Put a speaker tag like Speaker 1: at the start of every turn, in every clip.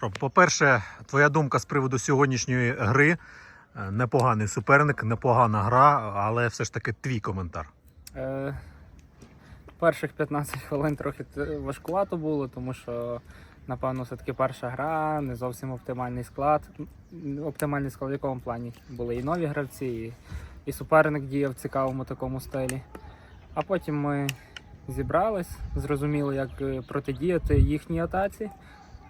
Speaker 1: По-перше, твоя думка з приводу сьогоднішньої гри. Е, Непоганий суперник, непогана гра, але все ж таки твій коментар.
Speaker 2: Е, перших 15 хвилин трохи важкувато було, тому що, напевно, все-таки перша гра, не зовсім оптимальний склад. Оптимальний склад в якому плані? Були і нові гравці, і, і суперник діяв в цікавому такому стилі. А потім ми зібрались, зрозуміли, як е, протидіяти їхній атаці.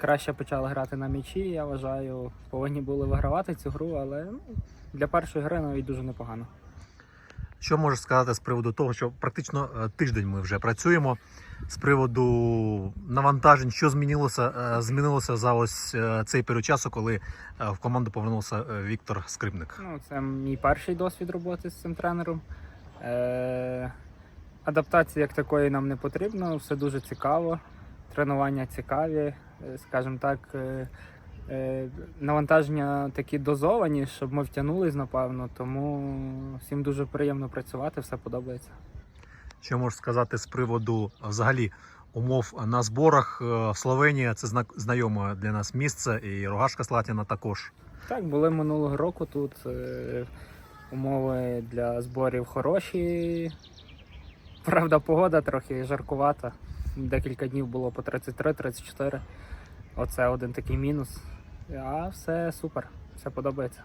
Speaker 2: Краще почали грати на м'ячі, я вважаю, повинні були вигравати цю гру, але ну, для першої гри навіть дуже непогано.
Speaker 1: Що можеш сказати з приводу того, що практично е, тиждень ми вже працюємо з приводу навантажень, що змінилося, е, змінилося за ось е, цей період часу, коли в команду повернувся Віктор Скрипник.
Speaker 2: Ну, це мій перший досвід роботи з цим тренером. Е, адаптації як такої нам не потрібно, все дуже цікаво. Тренування цікаві, е, скажімо так, е, е, навантаження такі дозовані, щоб ми втягнулись, напевно. Тому всім дуже приємно працювати, все подобається.
Speaker 1: Що можеш сказати з приводу взагалі умов на зборах? Е, Словенія це знайоме для нас місце, і Рогашка Слатіна також.
Speaker 2: Так, були минулого року тут. Умови для зборів хороші. Правда, погода трохи жаркувата. Декілька днів було по 33-34. Оце один такий мінус. А все супер, все подобається.